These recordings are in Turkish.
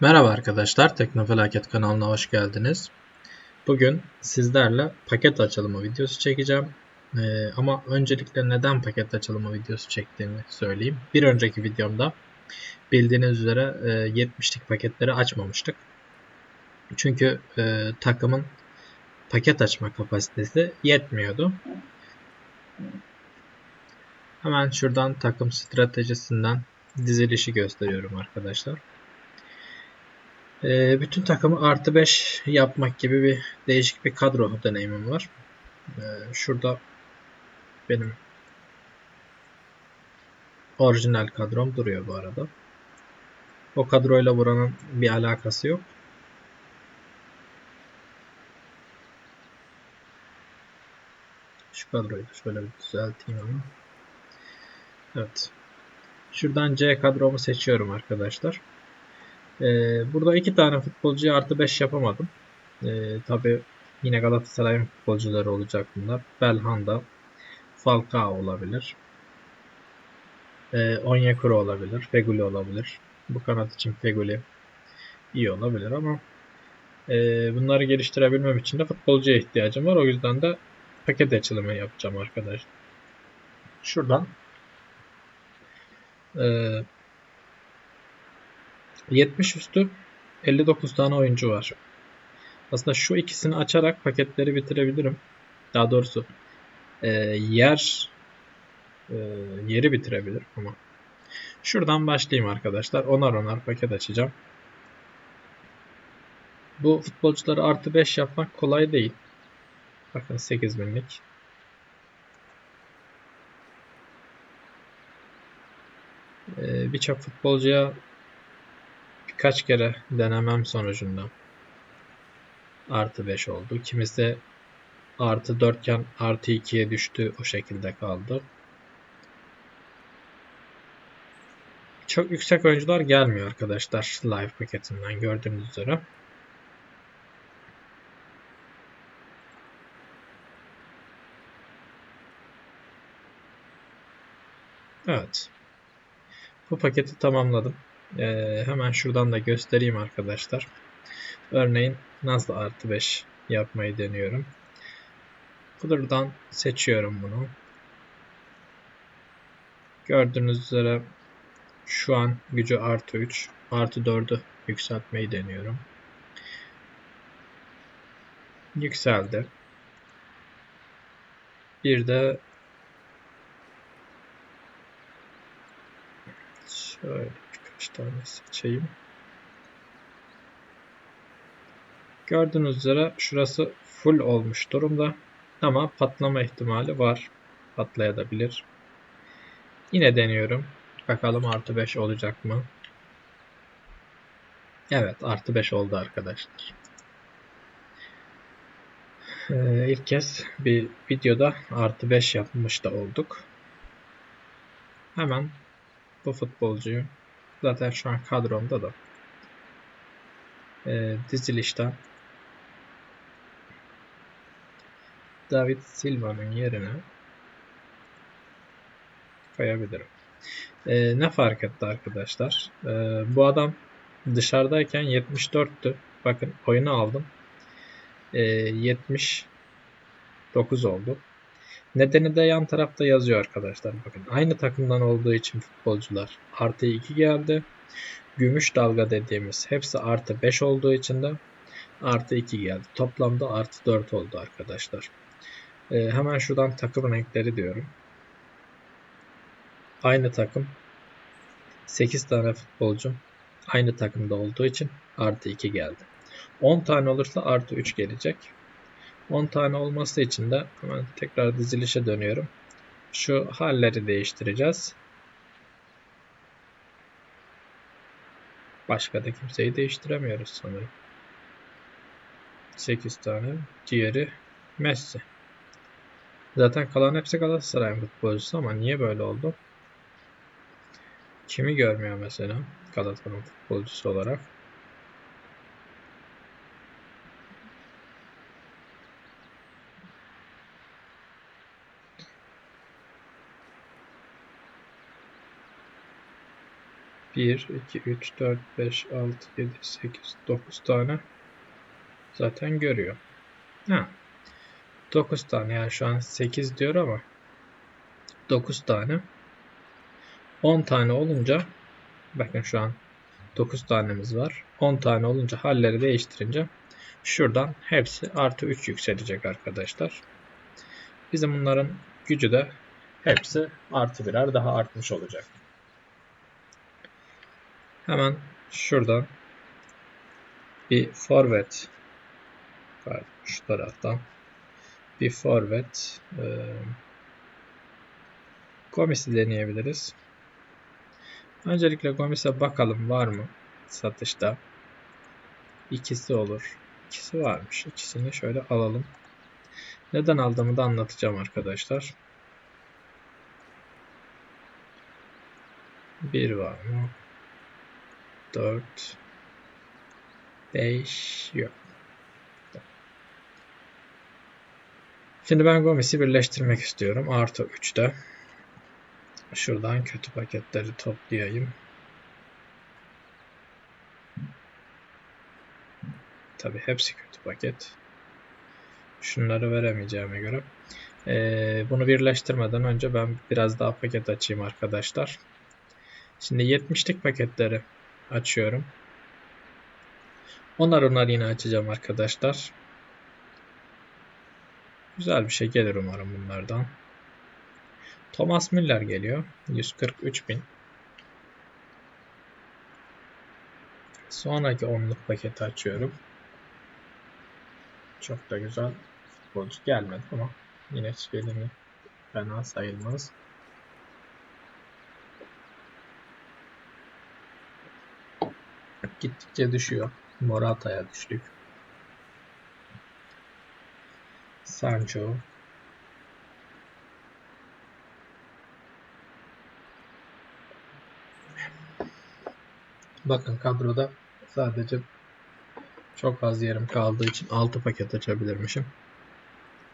Merhaba arkadaşlar, Teknofelaket kanalına hoş geldiniz. Bugün sizlerle paket açılımı videosu çekeceğim. Ee, ama öncelikle neden paket açılımı videosu çektiğimi söyleyeyim. Bir önceki videomda bildiğiniz üzere e, 70'lik paketleri açmamıştık. Çünkü e, takımın paket açma kapasitesi yetmiyordu. Hemen şuradan takım stratejisinden dizilişi gösteriyorum arkadaşlar. E, bütün takımı artı 5 yapmak gibi bir değişik bir kadro deneyimim var. E, şurada benim orijinal kadrom duruyor bu arada. O kadroyla buranın bir alakası yok. Şu kadroyu da şöyle bir düzelteyim ama. Evet. Şuradan C kadromu seçiyorum arkadaşlar. Ee, burada iki tane futbolcuya artı 5 yapamadım. Ee, Tabi yine Galatasaray'ın futbolcuları olacak bunlar. Belhanda, Falcao olabilir. Ee, Onyekuru olabilir. Feguli olabilir. Bu kanat için Feguli iyi olabilir ama e, bunları geliştirebilmem için de futbolcuya ihtiyacım var. O yüzden de paket açılımı yapacağım arkadaşlar. Şuradan e, 70 üstü 59 tane oyuncu var. Aslında şu ikisini açarak paketleri bitirebilirim. Daha doğrusu e, yer e, yeri bitirebilirim ama. Şuradan başlayayım arkadaşlar. Onar onar paket açacağım. Bu futbolcuları artı 5 yapmak kolay değil. Bakın 8000'lik. Ee, Birçok futbolcuya birkaç kere denemem sonucunda artı 5 oldu. Kimisi de artı 4 iken artı 2'ye düştü. O şekilde kaldı. Çok yüksek oyuncular gelmiyor arkadaşlar live paketinden gördüğünüz üzere. Evet. Bu paketi tamamladım. Ee, hemen şuradan da göstereyim arkadaşlar. Örneğin nasıl artı 5 yapmayı deniyorum. Buradan seçiyorum bunu. Gördüğünüz üzere şu an gücü artı 3. Artı 4'ü yükseltmeyi deniyorum. Yükseldi. Bir de şöyle birkaç tane seçeyim. Gördüğünüz üzere şurası full olmuş durumda. Ama patlama ihtimali var. Patlayabilir. Yine deniyorum. Bakalım artı 5 olacak mı? Evet artı 5 oldu arkadaşlar. Ee, ilk kez bir videoda artı 5 yapmış da olduk. Hemen bu futbolcuyu zaten şu an kadromda da e, dizilişten David Silva'nın yerine koyabilirim. Ee, ne fark etti arkadaşlar? Ee, bu adam dışarıdayken 74'tü. Bakın oyunu aldım. Ee, 79 oldu. Nedeni de yan tarafta yazıyor arkadaşlar. Bakın aynı takımdan olduğu için futbolcular artı 2 geldi. Gümüş dalga dediğimiz hepsi artı 5 olduğu için de artı 2 geldi. Toplamda artı 4 oldu arkadaşlar. Ee, hemen şuradan takım renkleri diyorum. Aynı takım 8 tane futbolcum aynı takımda olduğu için artı 2 geldi. 10 tane olursa artı 3 gelecek. 10 tane olması için de hemen tekrar dizilişe dönüyorum. Şu halleri değiştireceğiz. Başka da kimseyi değiştiremiyoruz sanırım. 8 tane. Diğeri Messi. Zaten kalan hepsi Galatasaray'ın futbolcusu ama niye böyle oldu? Kimi görmüyor mesela Galatasaray'ın futbolcusu olarak? 1, 2, 3, 4, 5, 6, 7, 8, 9 tane zaten görüyor. Ha. 9 tane yani şu an 8 diyor ama 9 tane 10 tane olunca bakın şu an 9 tanemiz var. 10 tane olunca halleri değiştirince şuradan hepsi artı 3 yükselecek arkadaşlar. Bizim bunların gücü de hepsi artı birer daha artmış olacak. Hemen şuradan bir forvet pardon, şu taraftan bir forvet e, komisi deneyebiliriz. Öncelikle komise bakalım var mı satışta. İkisi olur. İkisi varmış. İkisini şöyle alalım. Neden aldığımı da anlatacağım arkadaşlar. Bir var mı? 4 5 yok. Şimdi ben Gomis'i birleştirmek istiyorum. Artı 3'te. Şuradan kötü paketleri toplayayım. Tabi hepsi kötü paket. Şunları veremeyeceğime göre. Ee, bunu birleştirmeden önce ben biraz daha paket açayım arkadaşlar. Şimdi 70'lik paketleri açıyorum. Onlar onlar yine açacağım arkadaşlar. Güzel bir şey gelir umarım bunlardan. Thomas Müller geliyor. 143 bin. Sonraki onluk paketi açıyorum. Çok da güzel futbolcu gelmedi ama yine hiçbirini fena sayılmaz. Gittikçe düşüyor. Morata'ya düştük. Sancho. Bakın kadroda sadece çok az yerim kaldığı için 6 paket açabilirmişim.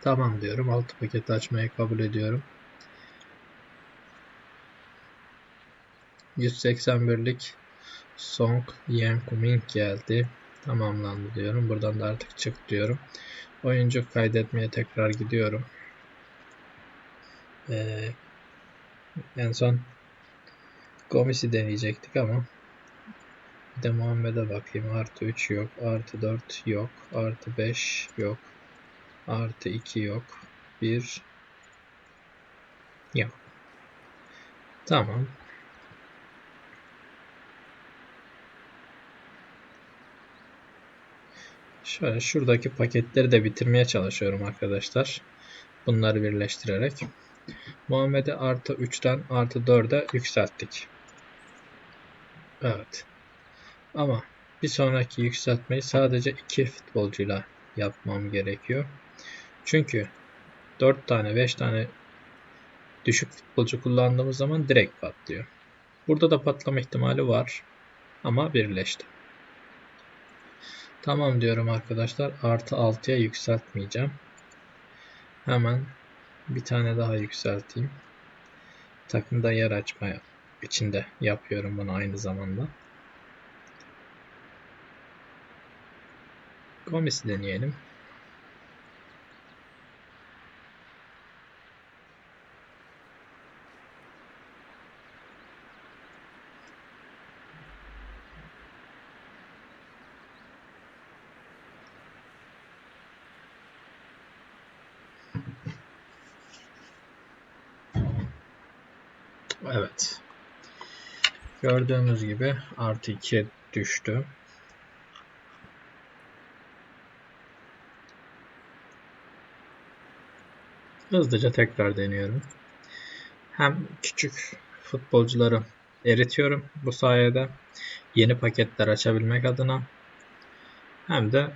Tamam diyorum. 6 paket açmayı kabul ediyorum. 181'lik Song Yankuming geldi. Tamamlandı diyorum. Buradan da artık çık diyorum. Oyuncu kaydetmeye tekrar gidiyorum. Ee, en son Gomis'i deneyecektik ama bir de Muhammed'e bakayım. Artı 3 yok. Artı 4 yok. Artı 5 yok. Artı 2 yok. 1 yok. Tamam. Şöyle şuradaki paketleri de bitirmeye çalışıyorum arkadaşlar. Bunları birleştirerek. Muhammed'i artı 3'ten artı 4'e yükselttik. Evet. Ama bir sonraki yükseltmeyi sadece iki futbolcuyla yapmam gerekiyor. Çünkü 4 tane 5 tane düşük futbolcu kullandığımız zaman direkt patlıyor. Burada da patlama ihtimali var. Ama birleşti. Tamam diyorum arkadaşlar. Artı 6'ya yükseltmeyeceğim. Hemen bir tane daha yükselteyim. Takımda yer açma içinde yapıyorum bunu aynı zamanda. Gomis'i deneyelim. Evet. Gördüğümüz gibi artı 2'ye düştü. Hızlıca tekrar deniyorum. Hem küçük futbolcuları eritiyorum bu sayede yeni paketler açabilmek adına hem de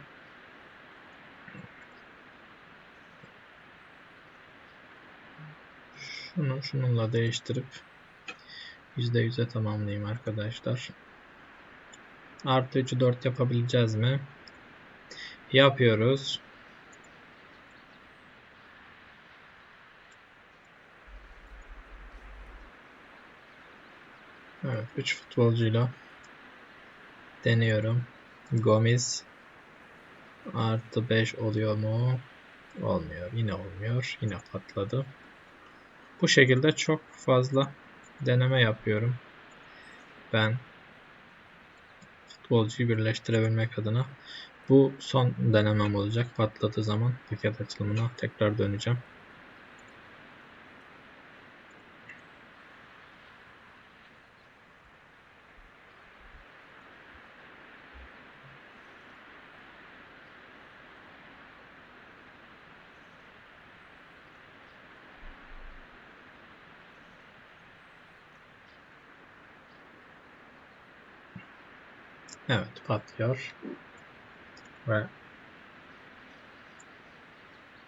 şunu şununla değiştirip %100'e tamamlayayım arkadaşlar. Artı 3'ü 4 yapabileceğiz mi? Yapıyoruz. Evet. 3 futbolcuyla deniyorum. Gomez artı 5 oluyor mu? Olmuyor. Yine olmuyor. Yine patladı. Bu şekilde çok fazla deneme yapıyorum. Ben futbolcuyu birleştirebilmek adına. Bu son denemem olacak. Patladığı zaman paket açılımına tekrar döneceğim. Evet patlıyor. Ve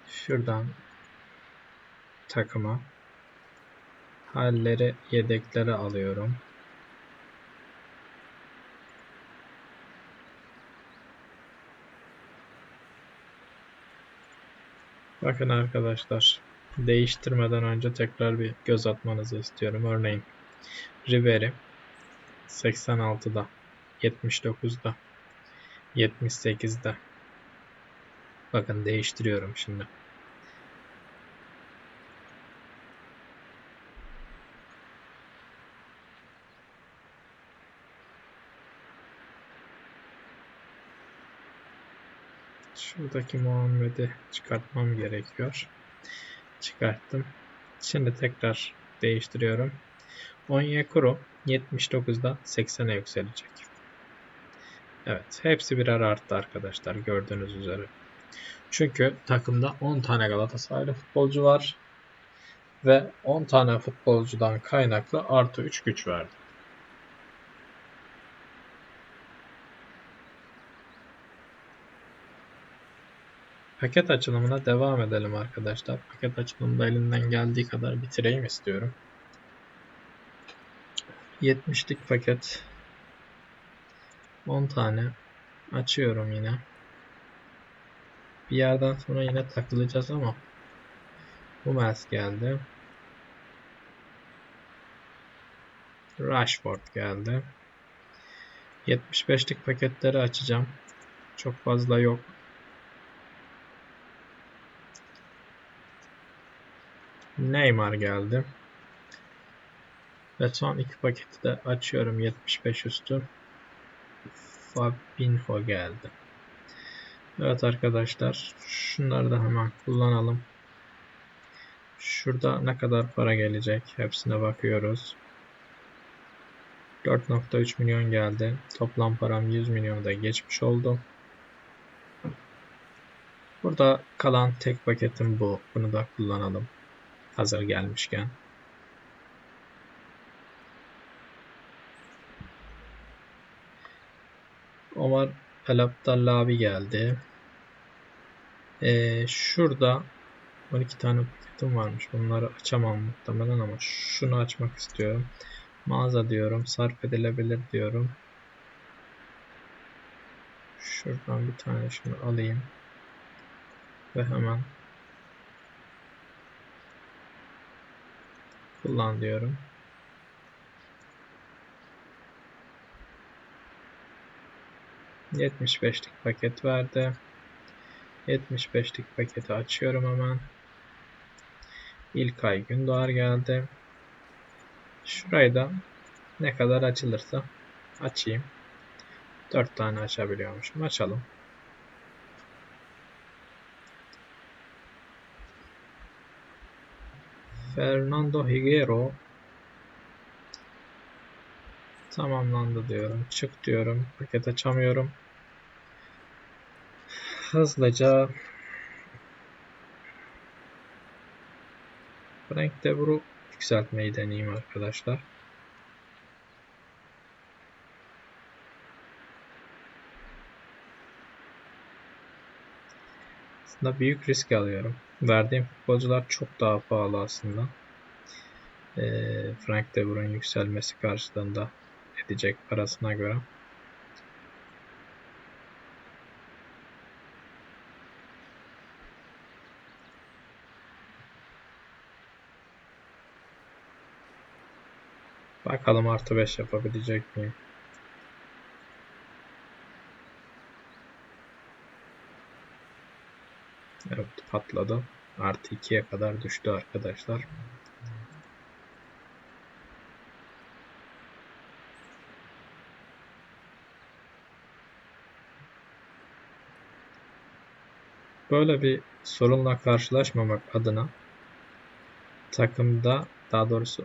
şuradan takıma halleri yedekleri alıyorum. Bakın arkadaşlar değiştirmeden önce tekrar bir göz atmanızı istiyorum. Örneğin Ribery 86'da 79'da 78'de bakın değiştiriyorum şimdi. Şuradaki Muhammed'i çıkartmam gerekiyor. Çıkarttım. Şimdi tekrar değiştiriyorum. Onyekuru 79'da 80'e yükselecek. Evet, hepsi birer arttı arkadaşlar gördüğünüz üzere. Çünkü takımda 10 tane Galatasaraylı futbolcu var ve 10 tane futbolcudan kaynaklı artı 3 güç verdi. Paket açılımına devam edelim arkadaşlar. Paket açılımında elinden geldiği kadar bitireyim istiyorum. 70'lik paket 10 tane açıyorum yine. Bir yerden sonra yine takılacağız ama bu Hummels geldi. Rashford geldi. 75'lik paketleri açacağım. Çok fazla yok. Neymar geldi. Ve son iki paketi de açıyorum 75 üstü. Fabinho geldi. Evet arkadaşlar şunları da hemen kullanalım. Şurada ne kadar para gelecek hepsine bakıyoruz. 4.3 milyon geldi. Toplam param 100 milyonu da geçmiş oldu. Burada kalan tek paketim bu. Bunu da kullanalım. Hazır gelmişken. Omar El abi geldi. Ee, şurada 12 tane paketim varmış. Bunları açamam muhtemelen ama şunu açmak istiyorum. Mağaza diyorum. Sarf edilebilir diyorum. Şuradan bir tane şunu alayım. Ve hemen kullan diyorum. 75'lik paket verdi. 75'lik paketi açıyorum hemen. İlkay Gündoğar geldi. Şurayı da ne kadar açılırsa açayım. 4 tane açabiliyormuşum. Açalım. Fernando Higuero tamamlandı diyorum. Çık diyorum. Paket açamıyorum hızlıca Frank de yükseltmeyi deneyeyim arkadaşlar. Aslında büyük risk alıyorum. Verdiğim futbolcular çok daha pahalı aslında. Ee, Frank de Boer'un yükselmesi karşılığında edecek parasına göre. Bakalım artı 5 yapabilecek miyim? Evet patladı. Artı 2'ye kadar düştü arkadaşlar. Böyle bir sorunla karşılaşmamak adına takımda daha doğrusu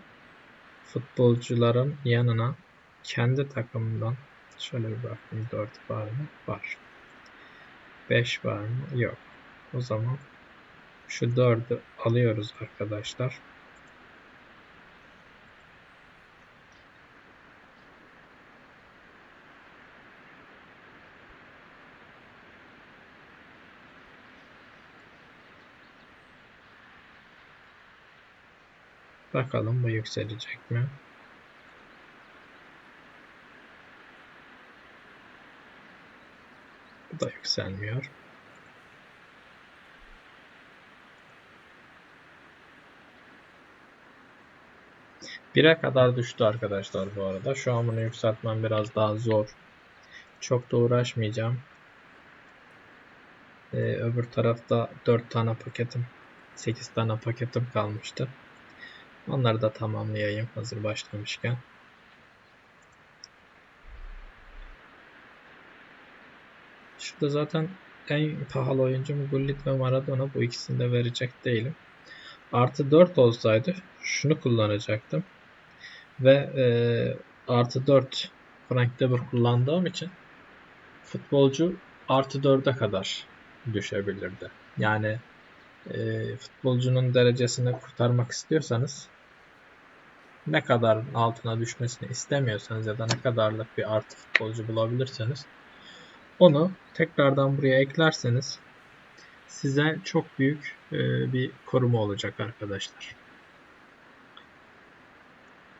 futbolcuların yanına kendi takımından şöyle bir bakayım 4 var mı? Var. 5 var mı? Yok. O zaman şu 4'ü alıyoruz arkadaşlar. Bakalım bu yükselecek mi? Bu da yükselmiyor. Bire kadar düştü arkadaşlar bu arada. Şu an bunu yükseltmem biraz daha zor. Çok da uğraşmayacağım. Ee, öbür tarafta 4 tane paketim, 8 tane paketim kalmıştı. Onları da tamamlayayım hazır başlamışken. Şurada zaten en pahalı oyuncum Gullit ve Maradona. Bu ikisini de verecek değilim. Artı 4 olsaydı şunu kullanacaktım. Ve e, artı 4 Frank de Boer kullandığım için futbolcu artı 4'e kadar düşebilirdi. Yani e, futbolcunun derecesini kurtarmak istiyorsanız ne kadar altına düşmesini istemiyorsanız ya da ne kadarlık bir artı futbolcu bulabilirseniz onu tekrardan buraya eklerseniz size çok büyük e, bir koruma olacak arkadaşlar.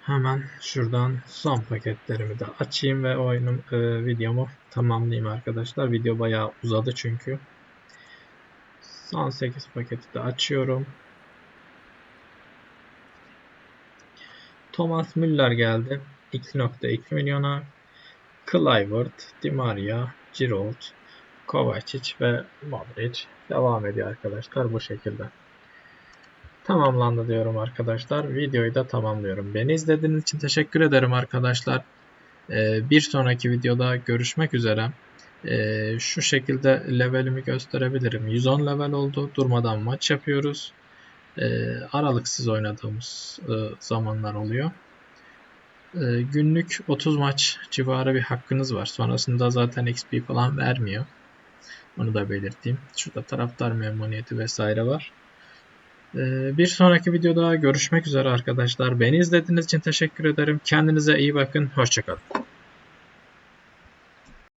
Hemen şuradan son paketlerimi de açayım ve oyunum e, videomu tamamlayayım arkadaşlar. Video bayağı uzadı çünkü. Son 8 paketi de açıyorum. Thomas Müller geldi. 2.2 milyona. Kluivert, Di Maria, Giroud, Kovacic ve Modric devam ediyor arkadaşlar bu şekilde. Tamamlandı diyorum arkadaşlar. Videoyu da tamamlıyorum. Beni izlediğiniz için teşekkür ederim arkadaşlar. Ee, bir sonraki videoda görüşmek üzere. Ee, şu şekilde levelimi gösterebilirim. 110 level oldu. Durmadan maç yapıyoruz. Ee, aralıksız oynadığımız e, zamanlar oluyor. Günlük 30 maç civarı bir hakkınız var. Sonrasında zaten XP falan vermiyor. Onu da belirteyim. Şurada taraftar memnuniyeti vesaire var. Bir sonraki videoda görüşmek üzere arkadaşlar. Beni izlediğiniz için teşekkür ederim. Kendinize iyi bakın. Hoşçakalın.